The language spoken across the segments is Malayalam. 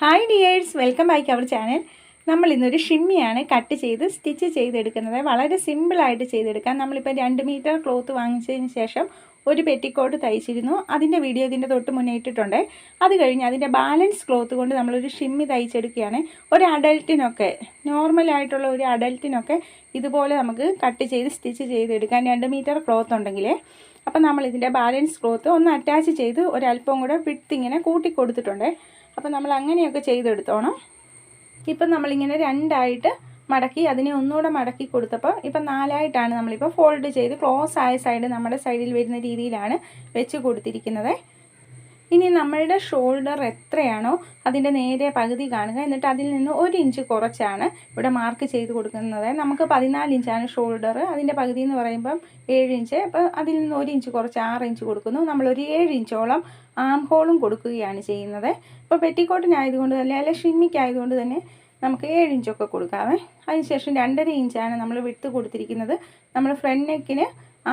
Hi dears welcome back our channel നമ്മൾ ഇന്നൊരു ഷിമ്മിയാണ് കട്ട് ചെയ്ത് സ്റ്റിച്ച് ചെയ്തെടുക്കുന്നത്. വളരെ സിമ്പിളായിട്ട് ചെയ്തെടുക്കാം. നമ്മളിപ്പോൾ രണ്ട് മീറ്റർ ക്ലോത്ത് വാങ്ങിച്ചതിന് ശേഷം ഒരു പെറ്റിക്കോട്ട് തയ്ച്ചിരുന്നു. അതിന്റെ വീഡിയോ ഇതിന്റെ തൊട്ട് മുന്നേ ഇട്ടിട്ടുണ്ട്. അത് കഴിഞ്ഞ് അതിന്റെ ബാലൻസ് ക്ലോത്ത് കൊണ്ട് നമ്മളൊരു ഷിമ്മി തയ്ച്ചെടുക്കുകയാണ്. ഒരു അഡൽട്ടിനൊക്കെ നോർമലായിട്ടുള്ള ഒരു അഡൽട്ടിനൊക്കെ ഇതുപോലെ നമുക്ക് കട്ട് ചെയ്ത് സ്റ്റിച്ച് ചെയ്തെടുക്കാൻ രണ്ട് മീറ്റർ ക്ലോത്ത് ഉണ്ടെങ്കിൽ അപ്പം നമ്മൾ ഇതിന്റെ ബാലൻസ് ക്ലോത്ത് ഒന്ന് അറ്റാച്ച് ചെയ്ത് ഒരല്പം കൂടെ വിട്ട് ഇങ്ങനെ കൂട്ടി അപ്പം നമ്മൾ അങ്ങനെയൊക്കെ ചെയ്തെടുത്തോണം. ഇപ്പം നമ്മളിങ്ങനെ രണ്ടായിട്ട് മടക്കി അതിനെ ഒന്നുകൂടെ മടക്കി കൊടുത്തപ്പോൾ ഇപ്പം നാലായിട്ടാണ് നമ്മളിപ്പോൾ ഫോൾഡ് ചെയ്ത് ക്ലോസ് ആയ സൈഡ് നമ്മുടെ സൈഡിൽ വരുന്ന രീതിയിലാണ് വെച്ച് കൊടുത്തിരിക്കുന്നത്. ഇനി നമ്മളുടെ ഷോൾഡർ എത്രയാണോ അതിന്റെ നേരെ പകുതി കാണുക. എന്നിട്ട് അതിൽ നിന്ന് ഒരു ഇഞ്ച് കുറച്ചാണ് ഇവിടെ മാർക്ക് ചെയ്ത് കൊടുക്കുന്നത്. നമുക്ക് പതിനാല് ഇഞ്ചാണ് ഷോൾഡർ അതിന്റെ പകുതി എന്ന് പറയുമ്പം ഏഴ് ഇഞ്ച്. അപ്പോൾ അതിൽ നിന്ന് ഒരു ഇഞ്ച് കുറച്ച് ആറ് ഇഞ്ച് കൊടുക്കുന്നു. നമ്മളൊരു ഏഴ് ഇഞ്ചോളം ആം ഹോളും കൊടുക്കുകയാണ് ചെയ്യുന്നത്. ഇപ്പോൾ പെറ്റിക്കോട്ടിനായതുകൊണ്ട് തന്നെ അല്ലെ ഷിമ്മിക്കായതുകൊണ്ട് തന്നെ നമുക്ക് ഏഴ് ഇഞ്ചൊക്കെ കൊടുക്കാമേ അതിനുശേഷം രണ്ടര ഇഞ്ചാണ് നമ്മൾ വിട്ട് കൊടുത്തിരിക്കുന്നത്. നമ്മൾ ഫ്രണ്ട് നെക്കിന്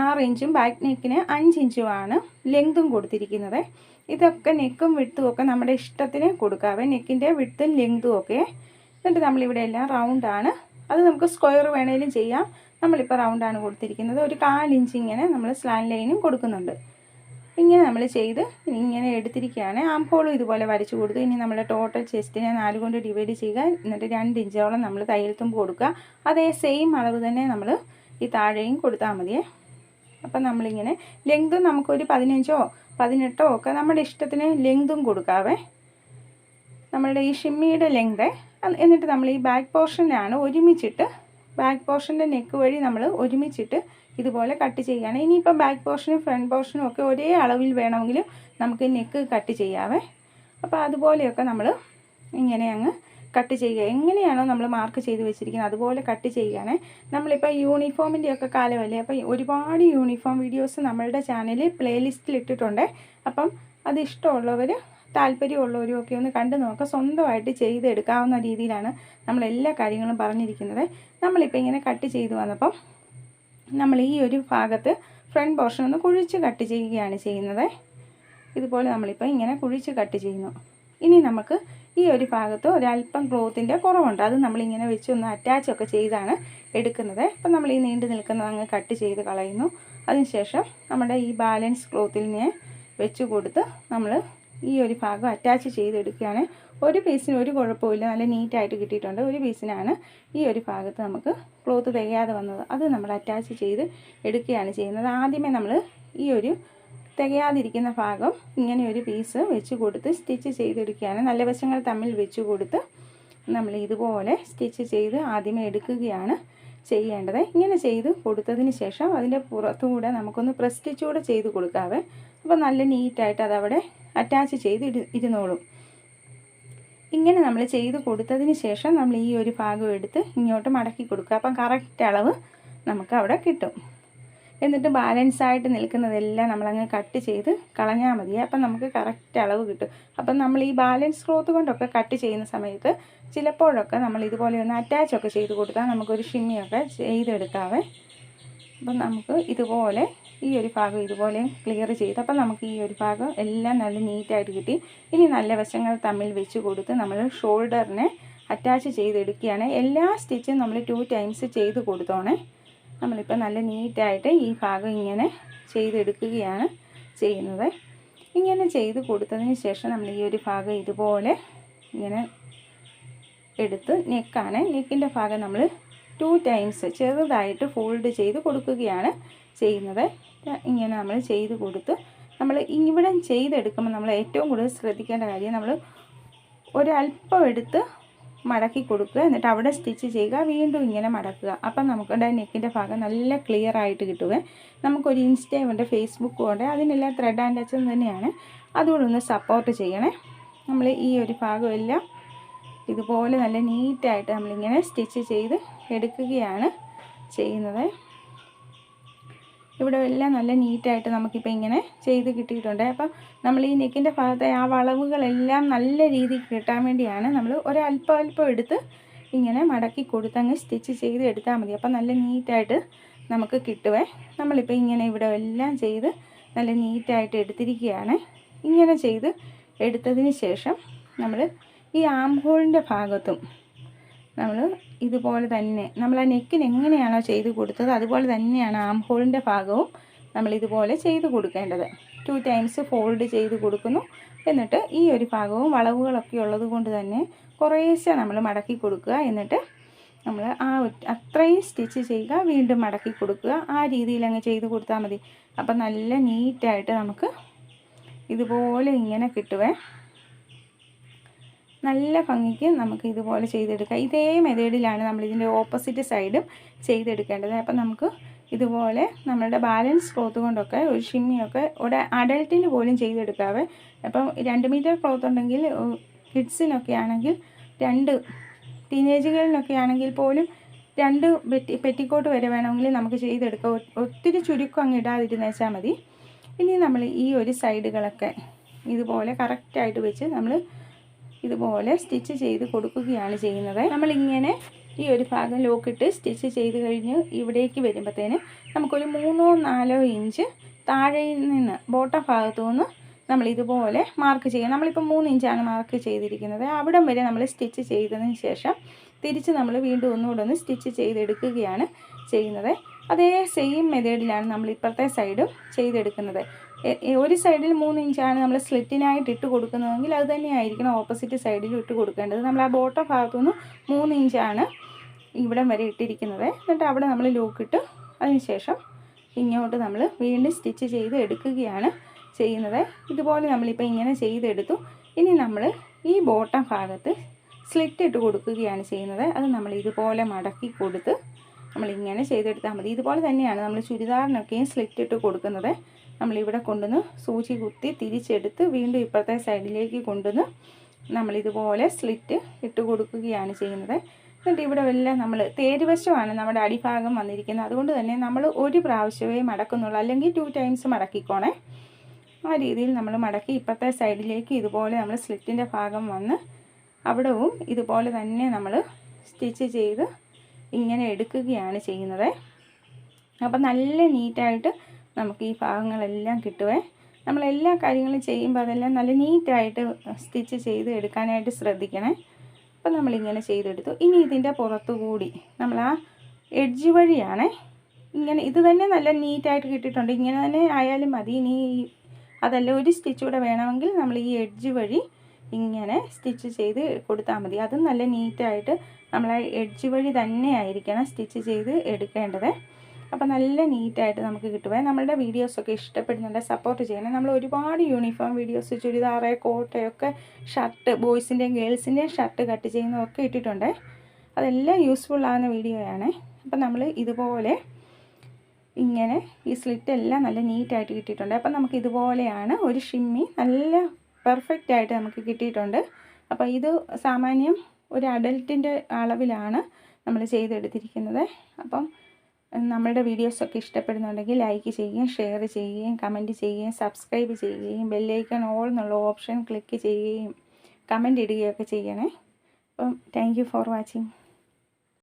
ആറ് ഇഞ്ചും ബാക്ക് നെക്കിന് അഞ്ച് ഇഞ്ചുമാണ് ലെങ്തും കൊടുത്തിരിക്കുന്നത്. ഇതൊക്കെ നെക്കും വിട്ടും ഒക്കെ നമ്മുടെ ഇഷ്ടത്തിന് കൊടുക്കാവേ. നെക്കിന്റെ വിട്ടും ലെങ്തും ഒക്കെ. എന്നിട്ട് നമ്മളിവിടെ എല്ലാം റൗണ്ടാണ് അത് നമുക്ക് സ്ക്വയർ വേണേലും ചെയ്യാം. നമ്മളിപ്പോൾ റൗണ്ടാണ് കൊടുത്തിരിക്കുന്നത്. ഒരു കാലിഞ്ച് ഇങ്ങനെ നമ്മൾ സ്ലാൻ ലൈനും കൊടുക്കുന്നുണ്ട്. ഇങ്ങനെ നമ്മൾ ചെയ്ത് ഇങ്ങനെ എടുത്തിരിക്കുകയാണ്. ആംപോളും ഇതുപോലെ വരച്ചു കൊടുത്തു. ഇനി നമ്മൾ ടോട്ടൽ ചെസ്റ്റിനെ നാല് കൊണ്ട് ഡിവൈഡ് ചെയ്യുക. എന്നിട്ട് രണ്ട് ഇഞ്ചോളം നമ്മൾ തയ്യൽ തുമ്പ് കൊടുക്കുക. അതേ സെയിം അളവ് തന്നെ നമ്മൾ ഈ താഴെയും കൊടുത്താൽ മതിയേ. അപ്പം നമ്മളിങ്ങനെ ലെങ്ത് നമുക്കൊരു പതിനഞ്ചോ പതിനെട്ടോ ഒക്കെ നമ്മുടെ ഇഷ്ടത്തിന് ലെങ്തും കൊടുക്കാവേ. നമ്മളുടെ ഈ ഷിമ്മിയുടെ ലെങ്ത് എന്നിട്ട് നമ്മൾ ഈ ബാക്ക് പോർഷനാണ് ഒരുമിച്ചിട്ട് ബാക്ക് പോർഷന്റെ നെക്ക് വഴി നമ്മൾ ഒരുമിച്ചിട്ട് ഇതുപോലെ കട്ട് ചെയ്യുകയാണ്. ഇനിയിപ്പം ബാക്ക് പോർഷനും ഫ്രണ്ട് പോർഷനും ഒക്കെ ഒരേ അളവിൽ വേണമെങ്കിൽ നമുക്ക് നെക്ക് കട്ട് ചെയ്യാവേ. അപ്പോൾ അതുപോലെയൊക്കെ നമ്മൾ ഇങ്ങനെ അങ്ങ് കട്ട് ചെയ്യുക. എങ്ങനെയാണോ നമ്മൾ മാർക്ക് ചെയ്ത് വെച്ചിരിക്കുന്നത് അതുപോലെ കട്ട് ചെയ്യുകയാണ്. നമ്മളിപ്പോൾ യൂണിഫോമിന്റെ ഒക്കെ കാലമല്ലേ അപ്പോൾ ഒരുപാട് യൂണിഫോം വീഡിയോസ് നമ്മളുടെ ചാനലിൽ പ്ലേലിസ്റ്റിൽ ഇട്ടിട്ടുണ്ട്. അപ്പം അത് ഇഷ്ടമുള്ളവർ താല്പര്യമുള്ളവരും ഒക്കെ ഒന്ന് കണ്ടു നോക്കുക. സ്വന്തമായിട്ട് ചെയ്തെടുക്കാവുന്ന രീതിയിലാണ് നമ്മൾ എല്ലാ കാര്യങ്ങളും പറഞ്ഞിരിക്കുന്നത്. നമ്മളിപ്പോൾ ഇങ്ങനെ കട്ട് ചെയ്തു വന്നപ്പം നമ്മൾ ഈ ഒരു ഭാഗത്ത് ഫ്രണ്ട് പോർഷൻ ഒന്ന് കുഴിച്ച് കട്ട് ചെയ്യുകയാണ് ചെയ്യുന്നത്. ഇതുപോലെ നമ്മളിപ്പോൾ ഇങ്ങനെ കുഴിച്ച് കട്ട് ചെയ്യുന്നു. ഇനി നമുക്ക് ഈ ഒരു ഭാഗത്ത് ഒരല്പം ക്ലോത്തിന്റെ കുറവുണ്ട്. അത് നമ്മളിങ്ങനെ വെച്ച് ഒന്ന് അറ്റാച്ച് ഒക്കെ ചെയ്താണ് എടുക്കുന്നത്. അപ്പം നമ്മൾ ഈ നീണ്ടു നിൽക്കുന്നത് അങ്ങ് കട്ട് ചെയ്ത് കളയുന്നു. അതിനുശേഷം നമ്മുടെ ഈ ബാലൻസ് ക്ലോത്തിനെ വെച്ച് കൊടുത്ത് നമ്മൾ ഈ ഒരു ഭാഗം അറ്റാച്ച് ചെയ്തെടുക്കുകയാണ്. ഒരു പീസിന് ഒരു കുഴപ്പമില്ല നല്ല നീറ്റായിട്ട് കിട്ടിയിട്ടുണ്ട്. ഒരു പീസിനാണ് ഈ ഒരു ഭാഗത്ത് നമുക്ക് ക്ലോത്ത് തികയാതെ വന്നത്. അത് നമ്മൾ അറ്റാച്ച് ചെയ്ത് എടുക്കുകയാണ് ചെയ്യുന്നത്. ആദ്യമേ നമ്മൾ ഈ ഒരു തികയാതിരിക്കുന്ന ഭാഗം ഇങ്ങനെ ഒരു പീസ് വെച്ച് കൊടുത്ത് സ്റ്റിച്ച് ചെയ്തെടുക്കുകയാണ്. നല്ല വശങ്ങൾ തമ്മിൽ വെച്ച് കൊടുത്ത് നമ്മൾ ഇതുപോലെ സ്റ്റിച്ച് ചെയ്ത് ആദ്യമേ എടുക്കുകയാണ് ചെയ്യേണ്ടത്. ഇങ്ങനെ ചെയ്ത് കൊടുത്തതിന് ശേഷം അതിന്റെ പുറത്തുകൂടെ നമുക്കൊന്ന് പ്രസ് സ്റ്റിച്ചുകൂടെ ചെയ്ത് കൊടുക്കാവേ. അപ്പോൾ നല്ല നീറ്റായിട്ട് അതവിടെ അറ്റാച്ച് ചെയ്ത് ഇരുന്നോളും. ഇങ്ങനെ നമ്മൾ ചെയ്ത് കൊടുത്തതിന് ശേഷം നമ്മൾ ഈ ഒരു ഭാഗം എടുത്ത് ഇങ്ങോട്ട് മടക്കി കൊടുക്കുക. അപ്പം കറക്റ്റ് അളവ് നമുക്ക് അവിടെ കിട്ടും. എന്നിട്ട് ബാലൻസ് ആയിട്ട് നിൽക്കുന്നതെല്ലാം നമ്മളങ്ങ് കട്ട് ചെയ്ത് കളഞ്ഞാൽ മതി. അപ്പം നമുക്ക് കറക്റ്റ് അളവ് കിട്ടും. അപ്പം നമ്മൾ ഈ ബാലൻസ് ക്ലോത്ത് കൊണ്ടൊക്കെ കട്ട് ചെയ്യുന്ന സമയത്ത് ചിലപ്പോഴൊക്കെ നമ്മൾ ഇതുപോലെ ഒന്ന് അറ്റാച്ച് ഒക്കെ ചെയ്ത് കൊടുത്താൽ നമുക്കൊരു ഷിമ്മിയൊക്കെ ചെയ്തെടുക്കാവേ. അപ്പം നമുക്ക് ഇതുപോലെ ഈ ഒരു ഭാഗം ഇതുപോലെ ക്ലിയർ ചെയ്ത് അപ്പം നമുക്ക് ഈ ഒരു ഭാഗം എല്ലാം നല്ല നീറ്റായിട്ട് കിട്ടി. ഇനി നല്ല വശങ്ങൾ തമ്മിൽ വെച്ച് കൊടുത്ത് നമ്മൾ ഷോൾഡറിനെ അറ്റാച്ച് ചെയ്തെടുക്കുകയാണ്. എല്ലാ സ്റ്റിച്ചും നമ്മൾ ടു ടൈംസ് ചെയ്ത് കൊടുത്തോണേ. നമ്മളിപ്പോൾ നല്ല നീറ്റായിട്ട് ഈ ഭാഗം ഇങ്ങനെ ചെയ്തെടുക്കുകയാണ് ചെയ്യുന്നത്. ഇങ്ങനെ ചെയ്ത് കൊടുത്തതിന് ശേഷം നമ്മൾ ഈ ഒരു ഭാഗം ഇതുപോലെ ഇങ്ങനെ എടുത്ത് നെക്കാണ്. നെക്കിന്റെ ഭാഗം നമ്മൾ ടു ടൈംസ് ചെറുതായിട്ട് ഫോൾഡ് ചെയ്ത് കൊടുക്കുകയാണ് ചെയ്യുന്നത്. ഇങ്ങനെ നമ്മൾ ചെയ്ത് കൊടുത്ത് നമ്മൾ ഇവിടെ ചെയ്തെടുക്കുമ്പോൾ നമ്മൾ ഏറ്റവും കൂടുതൽ ശ്രദ്ധിക്കേണ്ട കാര്യം നമ്മൾ ഒരല്പം എടുത്ത് മടക്കി കൊടുക്കുക. എന്നിട്ട് അവിടെ സ്റ്റിച്ച് ചെയ്യുക. വീണ്ടും ഇങ്ങനെ മടക്കുക. അപ്പം നമുക്കുടെ നെക്കിന്റെ ഭാഗം നല്ല ക്ലിയർ ആയിട്ട് കിട്ടുക നമുക്കൊരു ഇൻസ്റ്റയും ഉണ്ട് ഫേസ്ബുക്കും ഉണ്ട്. അതിനെല്ലാം ത്രെഡ് ആൻഡ് ടച്ച് തന്നെയാണ്. അതുകൊണ്ട് ഒന്ന് സപ്പോർട്ട് ചെയ്യണേ. നമ്മൾ ഈ ഒരു ഭാഗം എല്ലാം ഇതുപോലെ നല്ല നീറ്റായിട്ട് നമ്മളിങ്ങനെ സ്റ്റിച്ച് ചെയ്ത് എടുക്കുകയാണ് ചെയ്യുന്നത്. ഇവിടെ എല്ലാം നല്ല നീറ്റായിട്ട് നമുക്കിപ്പോൾ ഇങ്ങനെ ചെയ്ത് കിട്ടിയിട്ടുണ്ട്. അപ്പം നമ്മൾ ഈ നെക്കിന്റെ ഭാഗത്തെ ആ വളവുകളെല്ലാം നല്ല രീതിയിൽ കിട്ടാൻ വേണ്ടിയാണ് നമ്മൾ ഒരല്പം അല്പം എടുത്ത് ഇങ്ങനെ മടക്കി കൊടുത്തങ്ങ് സ്റ്റിച്ച് ചെയ്ത് എടുത്താൽ മതി. അപ്പം നല്ല നീറ്റായിട്ട് നമുക്ക് കിട്ടുവേ. നമ്മളിപ്പോൾ ഇങ്ങനെ ഇവിടെ എല്ലാം ചെയ്ത് നല്ല നീറ്റായിട്ട് എടുത്തിരിക്കുകയാണ്. ഇങ്ങനെ ചെയ്ത് എടുത്തതിന് ശേഷം നമ്മൾ ഈ ആം ഹോളിന്റെ ഭാഗത്തും നമ്മൾ ഇതുപോലെ തന്നെ നമ്മൾ ആ നെക്കിന് എങ്ങനെയാണോ ചെയ്ത് കൊടുത്തത് അതുപോലെ തന്നെയാണ് ആം ഹോളിന്റെ ഭാഗവും നമ്മൾ ഇതുപോലെ ചെയ്ത് കൊടുക്കേണ്ടത്. ടു ടൈംസ് ഫോൾഡ് ചെയ്ത് കൊടുക്കുന്നു. എന്നിട്ട് ഈ ഒരു ഭാഗവും വളവുകളൊക്കെ ഉള്ളത് കൊണ്ട് തന്നെ കുറേശ്ശെ നമ്മൾ മടക്കി കൊടുക്കുക. എന്നിട്ട് നമ്മൾ ആ അത്രയും സ്റ്റിച്ച് ചെയ്യുക വീണ്ടും മടക്കി കൊടുക്കുക. ആ രീതിയിൽ അങ്ങ് ചെയ്ത് കൊടുത്താൽ മതി. അപ്പം നല്ല നീറ്റായിട്ട് നമുക്ക് ഇതുപോലെ ഇങ്ങനെ കിട്ടുവേ. നല്ല ഭംഗിക്ക് നമുക്ക് ഇതുപോലെ ചെയ്തെടുക്കാം. ഇതേ മെത്തേഡിലാണ് നമ്മൾ ഇതിന്റെ ഓപ്പോസിറ്റ് സൈഡും ചെയ്തെടുക്കേണ്ടത്. അപ്പം നമുക്ക് ഇതുപോലെ നമ്മളുടെ ബാലൻസ് ക്ലോത്ത് കൊണ്ടൊക്കെ ഒരു ഷിമ്മിയൊക്കെ ഒരു അഡൽട്ടിന് പോലും ചെയ്തെടുക്കാവേ. അപ്പം രണ്ട് മീറ്റർ ക്ലോത്ത് ഉണ്ടെങ്കിൽ കിഡ്സിനൊക്കെ ആണെങ്കിൽ രണ്ട് ടീനേജുകളിലൊക്കെ ആണെങ്കിൽ പോലും രണ്ട് പെറ്റി പെറ്റിക്കോട്ട് വരെ വേണമെങ്കിൽ നമുക്ക് ചെയ്തെടുക്കാം. ഒത്തിരി ചുരുക്കം അങ്ങ് ഇടാതിരുന്നേച്ചാൽ മതി. ഇനി നമ്മൾ ഈ ഒരു സൈഡുകളൊക്കെ ഇതുപോലെ കറക്റ്റായിട്ട് വെച്ച് നമ്മൾ ഇതുപോലെ സ്റ്റിച്ച് ചെയ്ത് കൊടുക്കുകയാണ് ചെയ്യുന്നത്. നമ്മളിങ്ങനെ ഈ ഒരു ഭാഗം ലോക്കിട്ട് സ്റ്റിച്ച് ചെയ്ത് കഴിഞ്ഞ് ഇവിടേക്ക് വരുമ്പോഴത്തേന് നമുക്കൊരു മൂന്നോ നാലോ ഇഞ്ച് താഴെയിൽ നിന്ന് ബോട്ടം ഭാഗത്തു നിന്ന് നമ്മൾ ഇതുപോലെ മാർക്ക് ചെയ്യുക നമ്മളിപ്പോൾ മൂന്ന് ഇഞ്ചാണ് മാർക്ക് ചെയ്തിരിക്കുന്നത്. അവിടം വരെ നമ്മൾ സ്റ്റിച്ച് ചെയ്തതിന് ശേഷം തിരിച്ച് നമ്മൾ വീണ്ടും ഒന്നുകൂടെ ഒന്ന് സ്റ്റിച്ച് ചെയ്തെടുക്കുകയാണ് ചെയ്യുന്നത്. അതേ സെയിം മെത്തേഡിലാണ് നമ്മൾ ഇപ്പുറത്തെ സൈഡും ചെയ്തെടുക്കുന്നത്. ഒരു സൈഡിൽ മൂന്ന് ഇഞ്ചാണ് നമ്മൾ സ്ലിറ്റിനായിട്ട് ഇട്ട് കൊടുക്കുന്നതെങ്കിൽ അത് തന്നെയായിരിക്കണം ഓപ്പോസിറ്റ് സൈഡിലും ഇട്ട് കൊടുക്കേണ്ടത്. നമ്മൾ ആ ബോട്ടം ഭാഗത്തുനിന്ന് മൂന്ന് ഇഞ്ചാണ് ഇവിടം വരെ ഇട്ടിരിക്കുന്നത്. എന്നിട്ട് അവിടെ നമ്മൾ ലൂക്കിട്ട് അതിന് ശേഷം ഇങ്ങോട്ട് നമ്മൾ വീണ്ടും സ്റ്റിച്ച് ചെയ്ത് എടുക്കുകയാണ് ചെയ്യുന്നത്. ഇതുപോലെ നമ്മളിപ്പോൾ ഇങ്ങനെ ചെയ്തെടുത്തു. ഇനി നമ്മൾ ഈ ബോട്ടം ഭാഗത്ത് സ്ലിറ്റ് ഇട്ട് കൊടുക്കുകയാണ് ചെയ്യുന്നത്. അത് നമ്മൾ ഇതുപോലെ മടക്കി കൊടുത്ത് നമ്മളിങ്ങനെ ചെയ്തെടുത്താൽ മതി. ഇതുപോലെ തന്നെയാണ് നമ്മൾ ചുരിദാറിനൊക്കെയും സ്ലിറ്റ് ഇട്ട് കൊടുക്കുന്നത്. നമ്മളിവിടെ കൊണ്ടുവന്ന് സൂചി കുത്തി തിരിച്ചെടുത്ത് വീണ്ടും ഇപ്പുറത്തെ സൈഡിലേക്ക് കൊണ്ടുവന്ന് നമ്മളിതുപോലെ സ്ലിറ്റ് ഇട്ട് കൊടുക്കുകയാണ് ചെയ്യുന്നത്. എന്നിട്ട് ഇവിടെ എല്ലാം നമ്മൾ തേരുവശമാണ് നമ്മുടെ അടിഭാഗം വന്നിരിക്കുന്നത്. അതുകൊണ്ട് തന്നെ നമ്മൾ ഒരു പ്രാവശ്യമേ മടക്കുന്നുള്ളൂ. അല്ലെങ്കിൽ ടു ടൈംസ് മടക്കിക്കോണേ. ആ രീതിയിൽ നമ്മൾ മടക്കി ഇപ്പുറത്തെ സൈഡിലേക്ക് ഇതുപോലെ നമ്മൾ സ്ലിറ്റിന്റെ ഭാഗം വന്ന് അവിടവും ഇതുപോലെ തന്നെ നമ്മൾ സ്റ്റിച്ച് ചെയ്ത് ഇങ്ങനെ എടുക്കുകയാണ് ചെയ്യുന്നത്. അപ്പം നല്ല നീറ്റായിട്ട് നമുക്ക് ഈ ഭാഗങ്ങളെല്ലാം കിട്ടുവേ. നമ്മൾ എല്ലാ കാര്യങ്ങളും ചെയ്യുമ്പോൾ അതെല്ലാം നല്ല നീറ്റായിട്ട് സ്റ്റിച്ച് ചെയ്ത് എടുക്കാനായിട്ട് ശ്രദ്ധിക്കണേ. അപ്പം നമ്മളിങ്ങനെ ചെയ്തെടുത്തു. ഇനി ഇതിന്റെ പുറത്തുകൂടി നമ്മൾ ആ എഡ്ജ് വഴിയാണേ. ഇങ്ങനെ ഇത് തന്നെ നല്ല നീറ്റായിട്ട് കിട്ടിയിട്ടുണ്ട്. ഇങ്ങനെ തന്നെ ആയാലും മതി. ഇനി അതല്ല ഒരു സ്റ്റിച്ച് കൂടെ വേണമെങ്കിൽ നമ്മൾ ഈ എഡ്ജ് വഴി ഇങ്ങനെ സ്റ്റിച്ച് ചെയ്ത് കൊടുത്താൽ മതി. അതും നല്ല നീറ്റായിട്ട് നമ്മൾ എഡ്ജ് വഴി തന്നെ ആയിരിക്കണം സ്റ്റിച്ച് ചെയ്ത് എടുക്കേണ്ടത്. അപ്പോൾ നല്ല നീറ്റായിട്ട് നമുക്ക് കിട്ടുവേ. നമ്മളുടെ വീഡിയോസൊക്കെ ഇഷ്ടപ്പെടുന്നുണ്ട് സപ്പോർട്ട് ചെയ്യണം. നമ്മൾ ഒരുപാട് യൂണിഫോം വീഡിയോസ് ചുരിദാറ് കോട്ടയൊക്കെ ഷർട്ട് ബോയ്സിന്റെയും ഗേൾസിന്റെയും ഷർട്ട് കട്ട് ചെയ്യുന്നതൊക്കെ ഇട്ടിട്ടുണ്ട്. അതെല്ലാം യൂസ്ഫുൾ ആകുന്ന വീഡിയോയാണ് അപ്പം നമ്മൾ ഇതുപോലെ ഇങ്ങനെ ഈ സ്ലിറ്റ് എല്ലാം നല്ല നീറ്റായിട്ട് കിട്ടിയിട്ടുണ്ട്. അപ്പം നമുക്ക് ഇതുപോലെയാണ് ഒരു ഷിമ്മി നല്ല പെർഫെക്റ്റ് ആയിട്ട് നമുക്ക് കിട്ടിയിട്ടുണ്ട്. അപ്പോൾ ഇത് സാമാന്യം ഒരു അഡൽട്ടിന്റെ അളവിലാണ് നമ്മൾ ചെയ്തെടുത്തിരിക്കുന്നത്. അപ്പം നമ്മളുടെ വീഡിയോസൊക്കെ ഇഷ്ടപ്പെടുന്നുണ്ടെങ്കിൽ ലൈക്ക് ചെയ്യുകയും ഷെയർ ചെയ്യുകയും കമന്റ് ചെയ്യുകയും സബ്സ്ക്രൈബ് ചെയ്യുകയും ബെല്ലൈക്കൺ ഓൾ എന്നുള്ള ഓപ്ഷൻ ക്ലിക്ക് ചെയ്യുകയും കമന്റ് ഇടുകയൊക്കെ ചെയ്യണേ. അപ്പം താങ്ക് ഫോർ വാച്ചിങ്